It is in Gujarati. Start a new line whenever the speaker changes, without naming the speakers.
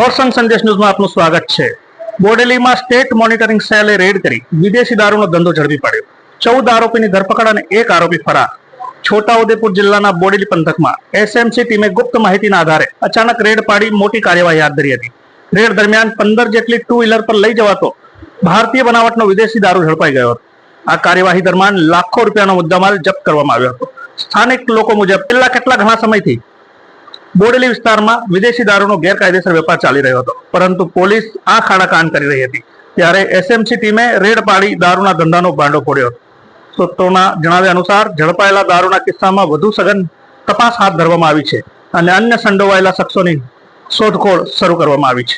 ઓરસંગ સંદેશ ન્યૂઝમાં આપનું સ્વાગત છે. બોડેલીમાં સ્ટેટ મોનિટરિંગ સેલે રેડ કરી. વિદેશી દારૂનો ધંધો ઝડપી પાડ્યો. ચૌદ આરોપીની ધરપકડ અને એક આરોપી ફરાર. છોટાઉદેપુર જિલ્લાના બોડેલી પંથકમાં એસએમસી ટીમે ગુપ્ત માહિતીના આધારે અચાનક રેડ પાડી મોટી કાર્યવાહી હાથ ધરી હતી. રેડ દરમિયાન પંદર જેટલી ટુ વ્હીલર પર લઈ જવાતો ભારતીય બનાવટનો વિદેશી દારૂ ઝડપાઈ ગયો હતો. આ કાર્યવાહી દરમિયાન લાખો રૂપિયાનો મુદ્દામાલ જપ્ત કરવામાં આવ્યો હતો. સ્થાનિક લોકો મુજબ છેલ્લા કેટલા ઘણા સમયથી બોડેલી વિસ્તારમાં વિદેશી દારૂનો ગેરકાયદેસર વેપાર ચાલી રહ્યો હતો. પરંતુ પોલીસ આ ખાડાકાન કરી રહી હતી. ત્યારે એસએમસી ટીમે રેડ પાડી દારૂના ધંધાનો ભાંડો ફોડ્યો હતો. સૂત્રોના જણાવ્યા અનુસાર, ઝડપાયેલા દારૂના કિસ્સામાં વધુ સઘન તપાસ હાથ ધરવામાં આવી છે અને અન્ય સંડોવાયેલા શખ્સોની શોધખોળ શરૂ કરવામાં આવી છે.